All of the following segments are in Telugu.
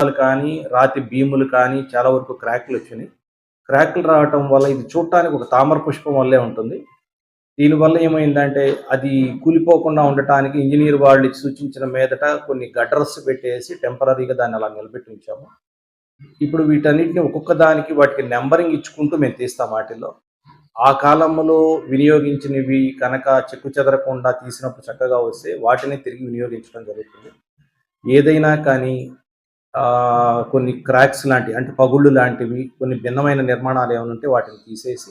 కానీ రాతి భీములు కానీ చాలా వరకు క్రాక్లు వచ్చినాయి. క్రాక్లు రావటం వల్ల ఇది చూడటానికి ఒక తామర పుష్పం వల్లే ఉంటుంది. దీనివల్ల ఏమైందంటే అది కూలిపోకుండా ఉండటానికి ఇంజనీర్ వాళ్ళు సూచించిన మీదట కొన్ని గడ్రస్ పెట్టేసి టెంపరీగా దాన్ని అలా నిలబెట్టి ఉంచాము. ఇప్పుడు వీటన్నిటిని ఒక్కొక్క దానికి వాటికి నెంబరింగ్ ఇచ్చుకుంటూ మేము తీస్తాం వాటిల్లో. ఆ కాలంలో వినియోగించినవి కనుక చెక్కు చెదరకుండా తీసినప్పుడు చక్కగా వస్తే వాటిని తిరిగి వినియోగించడం జరుగుతుంది. ఏదైనా కానీ కొన్ని క్రాక్స్ లాంటివి అంటే పగుళ్ళు లాంటివి కొన్ని భిన్నమైన నిర్మాణాలు ఏమైనా ఉంటే వాటిని తీసేసి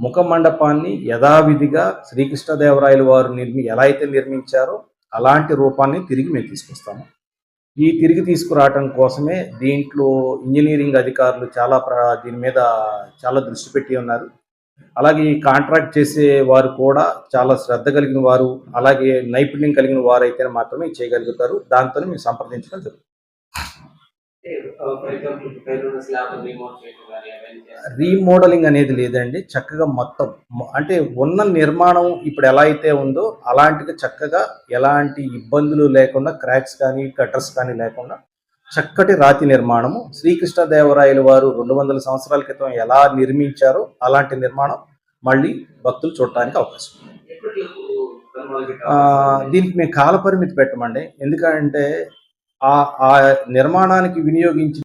ముఖ మండపాన్ని యథావిధిగా శ్రీకృష్ణదేవరాయలు వారు నిర్మి ఎలా అయితే నిర్మించారో అలాంటి రూపాన్ని తిరిగి మేము తీసుకొస్తాము. ఈ తిరిగి తీసుకురావటం కోసమే దీంట్లో ఇంజనీరింగ్ అధికారులు చాలా ప్ర- దీని మీద చాలా దృష్టి పెట్టి ఉన్నారు. అలాగే ఈ కాంట్రాక్ట్ చేసే వారు కూడా చాలా శ్రద్ధ కలిగిన వారు అలాగే నైపుణ్యం కలిగిన వారు అయితే మాత్రమే చేయగలుగుతారు. దాంతో మేము సంప్రదించడం జరుగుతుంది. రీమోడలింగ్ అనేది లేదండి చక్కగా మొత్తం. అంటే ఉన్న నిర్మాణం ఇప్పుడు ఎలా అయితే ఉందో అలాంటిగా చక్కగా ఎలాంటి ఇబ్బందులు లేకుండా క్రాక్స్ కానీ కట్టర్స్ కానీ లేకుండా చక్కటి రాతి నిర్మాణము. శ్రీకృష్ణదేవరాయలు వారు రెండు వందల సంవత్సరాల క్రితం ఎలా నిర్మించారో అలాంటి నిర్మాణం మళ్ళీ భక్తులు చూడటానికి అవకాశం దీనికి మేము కాల పరిమితి పెట్టమండి. ఎందుకంటే ఆ నిర్మాణానికి వినియోగించిన